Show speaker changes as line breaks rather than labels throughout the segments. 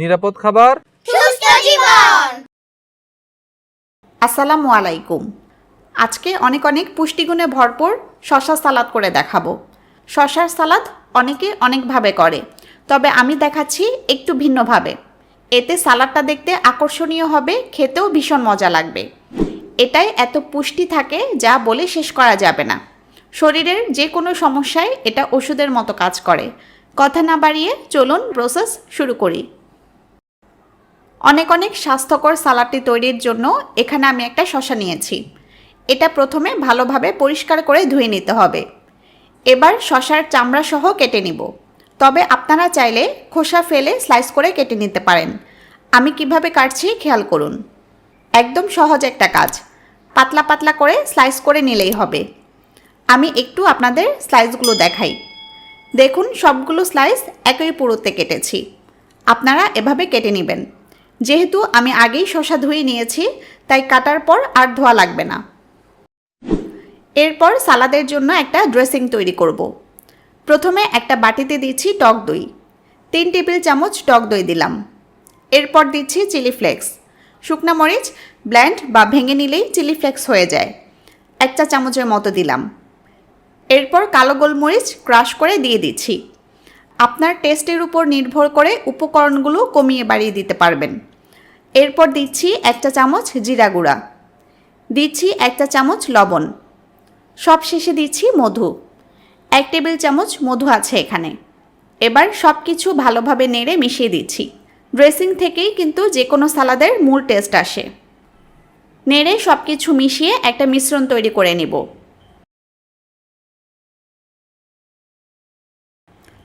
নিরাপদ খাবার।
সুস্থ জীবন।
আসসালামু আলাইকুম। আজকে অনেক অনেক পুষ্টিগুণে ভরপুর শশা সালাদ করে দেখাবো। শশার সালাদ অনেকে অনেকভাবে করে তবে আমি দেখাচ্ছি একটু ভিন্নভাবে। এতে সালাদটা দেখতে আকর্ষণীয় হবে খেতেও ভীষণ মজা লাগবে। এটাই এত পুষ্টি থাকে যা বলে শেষ করা যাবে না। শরীরের যে কোনো সমস্যায় এটা ওষুধের মতো কাজ করে। কথা না বাড়িয়ে চলুন প্রসেস শুরু করি। অনেক অনেক স্বাস্থ্যকর সালাডটি তৈরির জন্য এখানে আমি একটা শশা নিয়েছি। এটা প্রথমে ভালোভাবে পরিষ্কার করে ধুয়ে নিতে হবে। এবার শশার চামড়া সহ কেটে নিব। তবে আপনারা চাইলে খোসা ফেলে স্লাইস করে কেটে নিতে পারেন। আমি কীভাবে কাটছি খেয়াল করুন। একদম সহজ একটা কাজ। পাতলা পাতলা করে স্লাইস করে নিলেই হবে। আমি একটু আপনাদের স্লাইসগুলো দেখাই। দেখুন সবগুলো স্লাইস একই পুরোতে কেটেছি। আপনারা এভাবে কেটে নেবেন। যেহেতু আমি আগেই শশা ধুয়ে নিয়েছি, তাই কাটার পর আর ধোয়া লাগবে না। এরপর সালাদের জন্য একটা ড্রেসিং তৈরি করব। প্রথমে একটা বাটিতে দিচ্ছি টক দই। তিন টেবিল চামচ টক দই দিলাম। এরপর দিচ্ছি চিলি ফ্লেক্স। শুকনা মরিচ, ব্ল্যান্ড বা ভেঙে নিলেই চিলি ফ্লেক্স হয়ে যায়। এক চা চামচের মতো দিলাম। এরপর কালো গোলমরিচ ক্রাশ করে দিয়ে দিচ্ছি। আপনার টেস্টের উপর নির্ভর করে উপকরণগুলো কমিয়ে বাড়িয়ে দিতে পারবেন। এরপর দিচ্ছি একটা চামচ জিরা গুঁড়া। দিচ্ছি একটা চামচ লবণ। সব শেষে দিচ্ছি মধু। এক টেবিল চামচ মধু আছে এখানে। এবার সব কিছু ভালোভাবে নেড়ে মিশিয়ে দিচ্ছি। ড্রেসিং থেকেই কিন্তু যে কোনো সালাদের মূল টেস্ট আসে। নেড়ে সব কিছু মিশিয়ে একটা মিশ্রণ তৈরি করে নেব।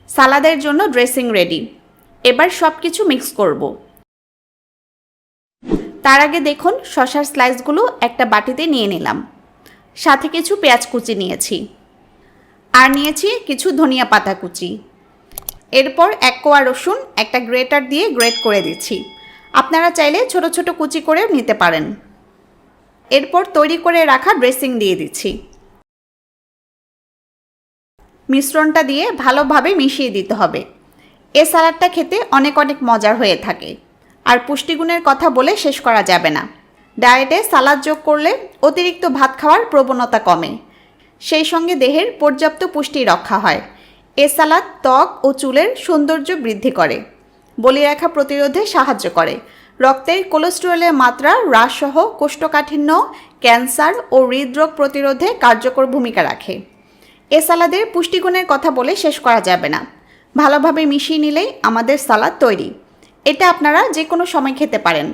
সালাদের জন্য ড্রেসিং রেডি। এবার সব কিছু মিক্স করব। তার আগে দেখুন শশার স্লাইসগুলো একটা বাটিতে নিয়ে নিলাম। সাথে কিছু পেঁয়াজ কুচি নিয়েছি। আর নিয়েছি কিছু ধনিয়া পাতা কুচি। এরপর এক কোয়া রসুন একটা গ্রেটার দিয়ে গ্রেট করে দিচ্ছি। আপনারা চাইলে ছোট ছোট কুচি করেও নিতে পারেন। এরপর তৈরি করে রাখা ড্রেসিং দিয়ে দিচ্ছি। মিশ্রণটা দিয়ে ভালোভাবে মিশিয়ে দিতে হবে। এ সালাডটা খেতে অনেক অনেক মজার হয়ে থাকে। আর পুষ্টিগুণের কথা বলে শেষ করা যাবে না। ডায়েটে সালাদ যোগ করলে অতিরিক্ত ভাত খাওয়ার প্রবণতা কমে। সেই সঙ্গে দেহের পর্যাপ্ত পুষ্টি রক্ষা হয়। এ সালাদ ত্বক ও চুলের সৌন্দর্য বৃদ্ধি করে। বলিরেখা প্রতিরোধে সাহায্য করে। রক্তের কোলেস্টেরলের মাত্রা হ্রাসসহ কোষ্ঠকাঠিন্য, ক্যান্সার ও হৃদরোগ প্রতিরোধে কার্যকর ভূমিকা রাখে। এ সালাদের পুষ্টিগুণের কথা বলে শেষ করা যাবে না। ভালোভাবে মিশিয়ে নিলেই আমাদের সালাদ তৈরি। এটা আপনারা যে কোনো সময় খেতে পারেন।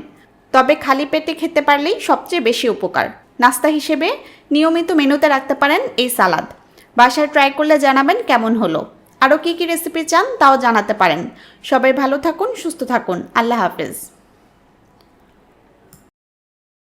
তবে খালি পেটে খেতে পারলেই সবচেয়ে বেশি উপকার। নাস্তা হিসেবে নিয়মিত মেনুতে রাখতে পারেন এই সালাদ। বাসায় ট্রাই করলে জানাবেন কেমন হলো। আরও কী কী রেসিপি চান তাও জানাতে পারেন। সবাই ভালো থাকুন, সুস্থ থাকুন। আল্লাহ হাফেজ।